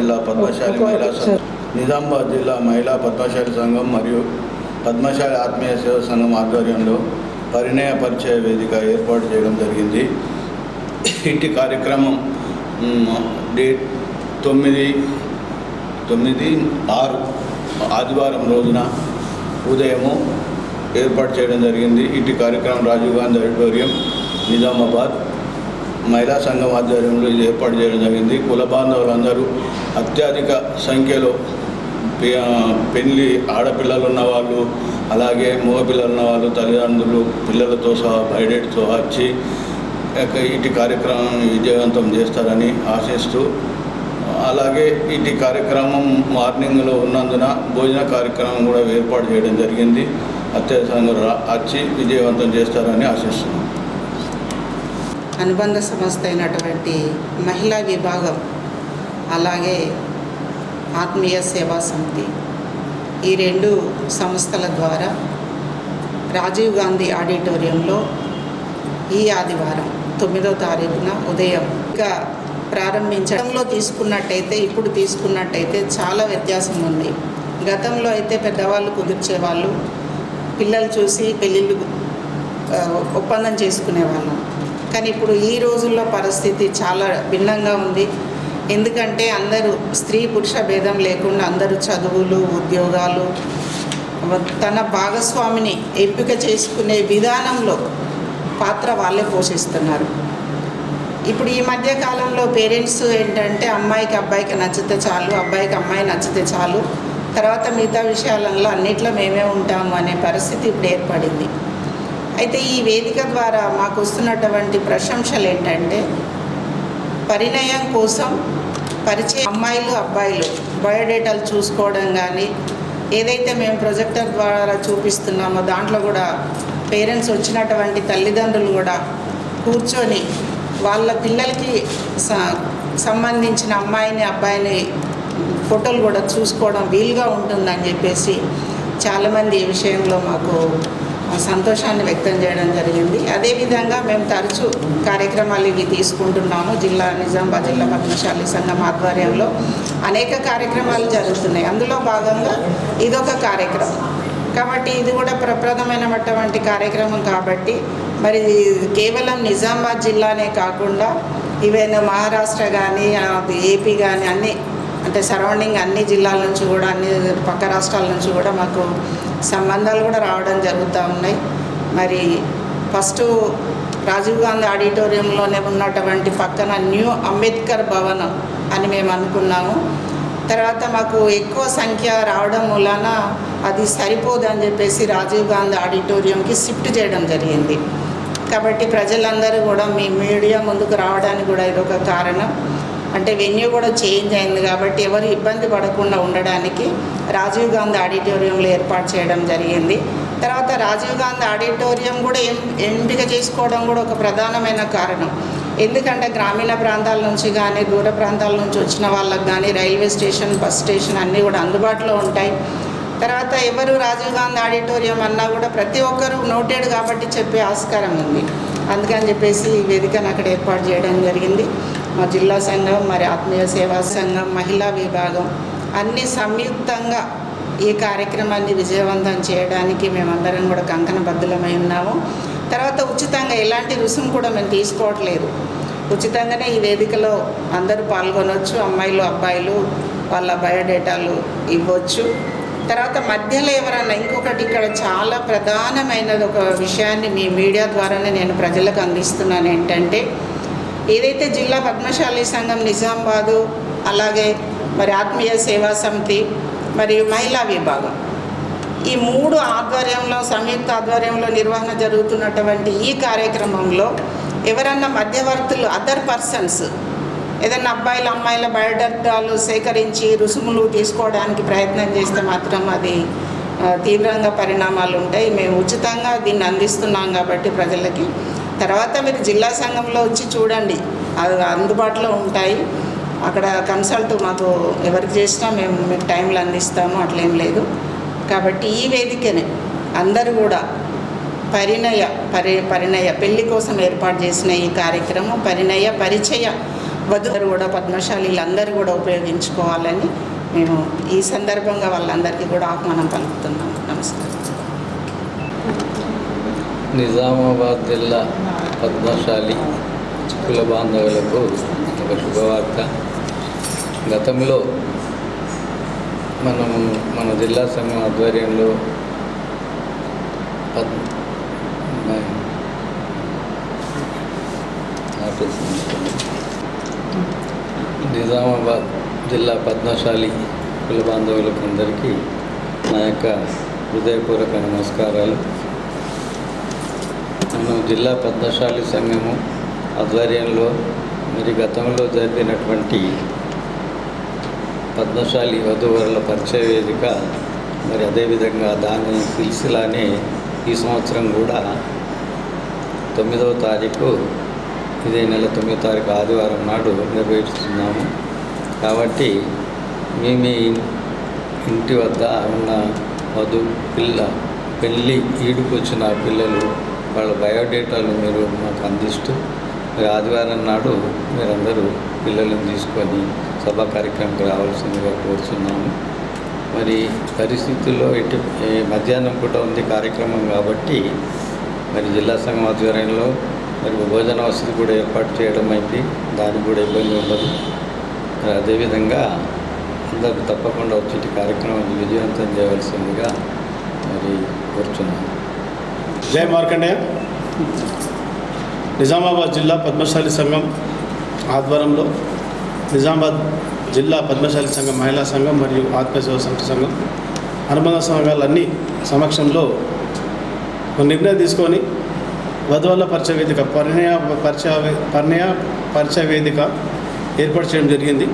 జిల్లా పద్మశాలి మహిళా సంఘం. నిజామాబాద్ జిల్లా మహిళా పద్మశాలి సంఘం మరియు పద్మశాలి ఆత్మీయ సేవ సంఘం ఆధ్వర్యంలో పరిణయ పరిచయ వేదిక ఏర్పాటు చేయడం జరిగింది. ఇట్టి కార్యక్రమం డేట్ తొమ్మిది తొమ్మిది ఆరు ఆదివారం రోజున ఉదయము ఏర్పాటు చేయడం జరిగింది. ఇటు కార్యక్రమం రాజీవ్ గాంధీ ఆడిటోరియం నిజామాబాద్. మహిళా సంఘం ఆధ్వర్యంలో ఇది ఏర్పాటు చేయడం జరిగింది. కుల బాంధవులందరూ అత్యధిక సంఖ్యలో పెళ్ళి ఆడపిల్లలు ఉన్నవాళ్ళు అలాగే మగపిల్లలు ఉన్నవాళ్ళు తల్లిదండ్రులు పిల్లలతో సహా బయటతో వచ్చి ఇటు కార్యక్రమం విజయవంతం చేస్తారని ఆశిస్తూ అలాగే ఇటు కార్యక్రమం మార్నింగ్లో ఉన్నందున భోజన కార్యక్రమం కూడా ఏర్పాటు చేయడం జరిగింది. అత్యవసరంగా రా- వచ్చి విజయవంతం చేస్తారని ఆశిస్తున్నాం. అనుబంధ సంస్థ అయినటువంటి మహిళా విభాగం అలాగే ఆత్మీయ సేవా సమితి. ఈ రెండు సంస్థల ద్వారా రాజీవ్ గాంధీ ఆడిటోరియంలో ఈ ఆదివారం తొమ్మిదో తారీఖున ఉదయం ఇంకా ప్రారంభించడంలో తీసుకున్నట్టయితే ఇప్పుడు తీసుకున్నట్టయితే చాలా వ్యత్యాసం ఉంది. గతంలో అయితే పెద్దవాళ్ళు కుదిర్చేవాళ్ళు పిల్లలు చూసి పెళ్ళిళ్ళు ఒప్పందం చేసుకునేవాళ్ళం. కానీ ఇప్పుడు ఈ రోజుల్లో పరిస్థితి చాలా భిన్నంగా ఉంది. ఎందుకంటే అందరూ స్త్రీ పురుష భేదం లేకుండా అందరూ చదువులు ఉద్యోగాలు తన భాగస్వామిని ఎంపిక చేసుకునే విధానంలో పాత్ర వాళ్ళే పోషిస్తున్నారు. ఇప్పుడు ఈ మధ్య కాలంలో పేరెంట్స్ ఏంటంటే అమ్మాయికి అబ్బాయికి నచ్చితే చాలు అబ్బాయికి అమ్మాయి నచ్చితే చాలు తర్వాత మిగతా విషయాలలో అన్నిట్లో మేమే ఉంటాము అనే పరిస్థితి ఇప్పుడు ఏర్పడింది. అయితే ఈ వేదిక ద్వారా మాకు వస్తున్నటువంటి ప్రశంసలు ఏంటంటే పరిణయం కోసం పరిచయ అమ్మాయిలు అబ్బాయిలు బయోడేటాలు చూసుకోవడం కానీ ఏదైతే మేము ప్రొజెక్టర్ ద్వారా చూపిస్తున్నామో దాంట్లో కూడా పేరెంట్స్ వచ్చినటువంటి తల్లిదండ్రులు కూడా కూర్చొని వాళ్ళ పిల్లలకి స- సంబంధించిన అమ్మాయిని అబ్బాయిని ఫోటోలు కూడా చూసుకోవడం వీలుగా ఉంటుందని చెప్పేసి చాలామంది ఈ విషయంలో మాకు సంతోషాన్ని వ్యక్తం చేయడం జరిగింది. అదేవిధంగా మేము తరచూ కార్యక్రమాలు ఇవి తీసుకుంటున్నాము. జిల్లా నిజామాబాద్ జిల్లా పద్మశాలి సంఘం ఆధ్వర్యంలో అనేక కార్యక్రమాలు జరుగుతున్నాయి. అందులో భాగంగా ఇదొక కార్యక్రమం. కాబట్టి ఇది కూడా ప్రప్రదమైనటువంటి కార్యక్రమం కాబట్టి మరి కేవలం నిజామాబాద్ జిల్లానే కాకుండా ఈవెన్ మహారాష్ట్ర కానీ ఏపీ కానీ అన్ని అంటే సరౌండింగ్ అన్ని జిల్లాల నుంచి కూడా అన్ని పక్క రాష్ట్రాల నుంచి కూడా మాకు సంబంధాలు కూడా రావడం జరుగుతూ ఉన్నాయి. మరి ఫస్ట్ రాజీవ్ గాంధీ ఆడిటోరియంలోనే ఉన్నటువంటి పక్కన న్యూ అంబేద్కర్ భవనం అని మేము అనుకున్నాము. తర్వాత మాకు ఎక్కువ సంఖ్య రావడం మూలాన అది సరిపోదు అని చెప్పేసి రాజీవ్ గాంధీ ఆడిటోరియంకి షిఫ్ట్ చేయడం జరిగింది. కాబట్టి ప్రజలందరూ కూడా మీ మీడియా ముందుకు రావడానికి కూడా ఇదొక కారణం. అంటే వెన్యూ కూడా చేంజ్ అయింది కాబట్టి ఎవరు ఇబ్బంది పడకుండా ఉండడానికి రాజీవ్ గాంధీ ఆడిటోరియంలో ఏర్పాటు చేయడం జరిగింది. తర్వాత రాజీవ్ గాంధీ ఆడిటోరియం కూడా ఎంపిక చేసుకోవడం కూడా ఒక ప్రధానమైన కారణం. ఎందుకంటే గ్రామీణ ప్రాంతాల నుంచి కానీ దూర ప్రాంతాల నుంచి వచ్చిన వాళ్ళకి కానీ రైల్వే స్టేషన్ బస్ స్టేషన్ అన్నీ కూడా అందుబాటులో ఉంటాయి. తర్వాత ఎవరు రాజీవ్ గాంధీ ఆడిటోరియం అన్నా కూడా ప్రతి ఒక్కరూ నోటెడ్ కాబట్టి చెప్పే ఆస్కారం ఉంది. అందుకని చెప్పేసి ఈ వేదికను అక్కడ ఏర్పాటు చేయడం జరిగింది. మా జిల్లా సంఘం మరి ఆత్మీయ సేవా సంఘం మహిళా విభాగం అన్ని సంయుక్తంగా ఈ కార్యక్రమాన్ని విజయవంతం చేయడానికి మేమందరం కూడా కంకణబద్ధులమై ఉన్నాము. తర్వాత ఉచితంగా ఎలాంటి రుసుము కూడా మేము తీసుకోవట్లేదు. ఉచితంగానే ఈ వేదికలో అందరూ పాల్గొనవచ్చు అమ్మాయిలు అబ్బాయిలు వాళ్ళ బయోడేటాలు ఇవ్వచ్చు. తర్వాత మధ్యలో ఎవరన్నా ఇంకొకటి ఇక్కడ చాలా ప్రధానమైనది ఒక విషయాన్ని మీ మీడియా ద్వారానే నేను ప్రజలకు అందిస్తున్నాను ఏంటంటే ఏదైతే జిల్లా పద్మశాలి సంఘం నిజామాబాదు అలాగే మరి ఆత్మీయ సేవా సమితి మరియు మహిళా విభాగం. ఈ మూడు ఆధ్వర్యంలో సంయుక్త ఆధ్వర్యంలో నిర్వహణ జరుగుతున్నటువంటి ఈ కార్యక్రమంలో ఎవరన్నా మధ్యవర్తులు అదర్ పర్సన్స్ ఏదైనా అబ్బాయిల అమ్మాయిల బయోడేటాలు సేకరించి రుసుములు తీసుకోవడానికి ప్రయత్నం చేస్తే మాత్రం అది తీవ్రంగా పరిణామాలు ఉంటాయి. మేము ఉచితంగా దీన్ని అందిస్తున్నాం కాబట్టి ప్రజలకి తర్వాత మీరు జిల్లా సంఘంలో వచ్చి చూడండి. అది అందుబాటులో ఉంటాయి. అక్కడ కన్సల్ట్ మాకు ఎవరికి చేసినా మేము మీకు టైంలో అందిస్తాము. అట్లేం లేదు. కాబట్టి ఈ వేదికనే అందరూ కూడా పరిణయ పరి పరిణయ పెళ్ళి కోసం ఏర్పాటు చేసిన ఈ కార్యక్రమం పరిణయ పరిచయ వధువులు కూడా పద్మశాలీలందరూ కూడా ఉపయోగించుకోవాలని మేము ఈ సందర్భంగా వాళ్ళందరికీ కూడా ఆహ్వానం పలుకుతున్నాం నమస్కారం. నిజామాబాద్ జిల్లా పద్మశాలి కుల బాంధవులకు ఒక శుభవార్త. గతంలో మనం మన జిల్లా సంఘం ఆధ్వర్యంలో పద్ నిజామాబాద్ జిల్లా పద్మశాలి కుల బాంధవులకు అందరికీ నా యొక్క హృదయపూర్వక నమస్కారాలు. జిల్లా పద్మశాలి సంఘము ఆధ్వర్యంలో మరి గతంలో జరిగినటువంటి పద్మశాలి వధువరుల పరిచయ వేదిక మరి అదేవిధంగా దాని సిల్సిలానే ఈ సంవత్సరం కూడా తొమ్మిదవ తారీఖు ఇదే నెల తొమ్మిదో తారీఖు ఆదివారం నాడు నిర్వహిస్తున్నాము. కాబట్టి మీ మీ ఇంటి వద్ద ఉన్న వధు పిల్ల పెళ్ళి ఈడుకొచ్చిన పిల్లలు వాళ్ళ బయోడేటాలు మీరు మాకు అందిస్తూ మీరు ఆదివారం నాడు మీరందరూ పిల్లలను తీసుకొని సభా కార్యక్రమంకి రావాల్సిందిగా కోరుతున్నాము మరి పరిస్థితుల్లో ఇటు మధ్యాహ్నం పూట ఉంది కార్యక్రమం కాబట్టి మరి జిల్లా సంఘం ఆధ్వర్యంలో మరి భోజన వసతి కూడా ఏర్పాటు చేయడం అయింది దానికి కూడా ఇబ్బంది ఉండదు. మరి అదేవిధంగా అందరూ తప్పకుండా వచ్చేటి కార్యక్రమం కార్యక్రమాన్ని విజయవంతం చేయవలసిందిగా మరి కోరుచున్నాను జై మార్కండేయ. నిజామాబాద్ జిల్లా పద్మశాలి సంఘం ఆధ్వర్యంలో నిజామాబాద్ జిల్లా పద్మశాలి సంఘం మహిళా సంఘం మరియు ఆత్మసేవ సంస్థ సంఘం అనుబంధ సంఘాలన్నీ సమక్షంలో ఒక నిర్ణయం తీసుకొని వధువుల పరిచయ వేదిక పరిణయ పరిచయ పరిణయ పరిచయ వేదిక ఏర్పాటు చేయడం జరిగింది.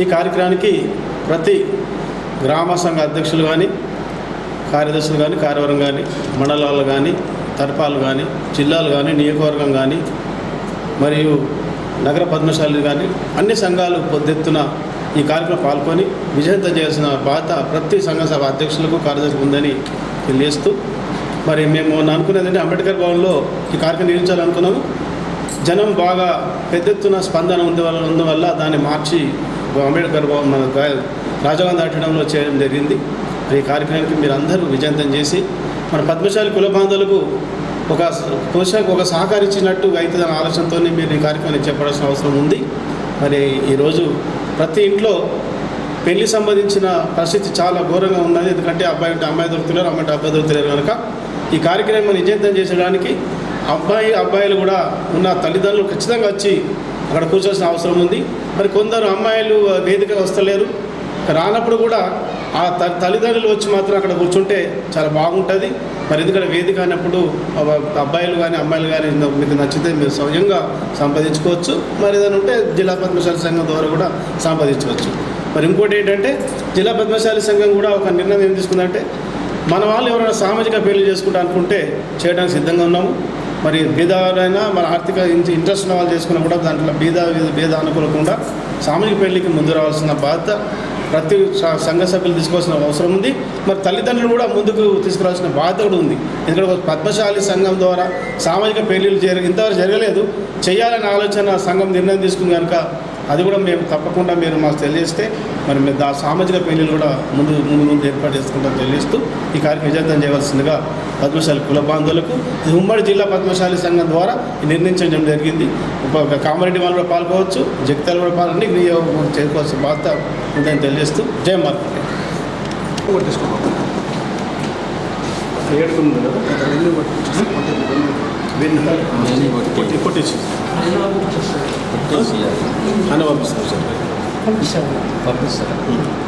ఈ కార్యక్రమానికి ప్రతి గ్రామ సంఘ అధ్యక్షులు కానీ కార్యదర్శులు కానీ కార్యవర్గం కానీ మండలాలు కానీ తరపాలు కానీ జిల్లాలు కానీ నియోజకవర్గం కానీ మరియు నగర పద్మశాలి కానీ అన్ని సంఘాలు పొద్దెత్తున ఈ కార్యక్రమం పాల్గొని విజయంతం చేయాల్సిన బాధ్యత ప్రతి సంఘ సభ అధ్యక్షులకు కార్యదర్శి ఉందని తెలియజేస్తూ మరి మేము అనుకునేది అనుకున్నది అంటే అంబేద్కర్ భవన్లో ఈ కార్యక్రమం నిర్వహించాలనుకున్నాము. జనం బాగా పెద్ద ఎత్తున స్పందన ఉంది వల్ల దాన్ని మార్చి అంబేద్కర్ భవన్ మన రాజభవన్ దాటడంలో చేయడం జరిగింది. ఈ కార్యక్రమానికి మీరు అందరూ విజయంతం చేసి మన పద్మశాలి కుల బాంధవులకు ఒక పోషాకు ఒక సహకరించినట్టు అవుతుందన్న ఆలోచనతోనే మీరు ఈ కార్యక్రమాన్ని చెప్పాల్సిన అవసరం ఉంది. మరి ఈరోజు ప్రతి ఇంట్లో పెళ్ళి సంబంధించిన పరిస్థితి చాలా ఘోరంగా ఉన్నది. ఎందుకంటే అబ్బాయి అంటే అమ్మాయి దొరుకుతున్నారు అమ్మాయి అంటే అబ్బాయి దొరుకుతున్నారు కనుక ఈ కార్యక్రమం విజయంతం చేసడానికి అబ్బాయి అబ్బాయిలు కూడా ఉన్న తల్లిదండ్రులు ఖచ్చితంగా వచ్చి అక్కడ కూర్చోవాల్సిన అవసరం ఉంది. మరి కొందరు అమ్మాయిలు వేదిక వస్తలేరు. రానప్పుడు కూడా ఆ త తల్లిదండ్రులు వచ్చి మాత్రం అక్కడ కూర్చుంటే చాలా బాగుంటుంది. మరి ఎందుకంటే వేదిక అయినప్పుడు అబ్బాయిలు కానీ అమ్మాయిలు కానీ మీకు నచ్చితే మీరు స్వయంగా సంపాదించుకోవచ్చు. మరి ఏదైనా ఉంటే జిల్లా పద్మశాలి సంఘం ద్వారా కూడా సంపాదించవచ్చు. మరి ఇంకోటి ఏంటంటే జిల్లా పద్మశాలి సంఘం కూడా ఒక నిర్ణయం ఏం తీసుకుందంటే మన వాళ్ళు ఎవరైనా సామాజిక పెళ్ళి చేసుకుంటా అనుకుంటే చేయడానికి సిద్ధంగా ఉన్నాము. మరి బీదవారైనా మన ఆర్థిక ఇంట్రెస్ట్ ఉన్న వాళ్ళు చేసుకున్నా కూడా దాంట్లో బీద బీద అనుకోకుండా సామాజిక పెళ్ళికి ముందు రావాల్సిన బాధ్యత ప్రతి సంఘ సభ్యులు తీసుకోవాల్సిన అవసరం ఉంది. మరి తల్లిదండ్రులు కూడా ముందుకు తీసుకురావాల్సిన బాధ్యత కూడా ఉంది. ఎందుకంటే ఒక పద్మశాలి సంఘం ద్వారా సామాజిక పెళ్ళిళ్ళు జరి ఇంతవరకు జరగలేదు. చేయాలనే ఆలోచన సంఘం నిర్ణయం తీసుకుంది కనుక అది కూడా మేము తప్పకుండా మీరు మాకు తెలియజేస్తే మరి మేము దా సామాజిక పెళ్ళిలు కూడా ముందు ముందు ముందు ఏర్పాటు చేసుకుంటాం తెలియజేస్తూ ఈ కార్యక్రమం విజయవంతం చేయవలసిందిగా పద్మశాలి కుల బాంధవులకు ఉమ్మడి జిల్లా పద్మశాలి సంఘం ద్వారా నిర్ణయించడం జరిగింది. ఒక కామారెడ్డి వాళ్ళు కూడా పాల్గొవచ్చు జగిత్యాల కూడా పాల్గొని చేసుకోవాల్సిన బాధ్యత ఉందని తెలియజేస్తూ జయ మార్కెట్ కొట్టేసి అని పంపిస్తాను సార్. పంపిస్తాను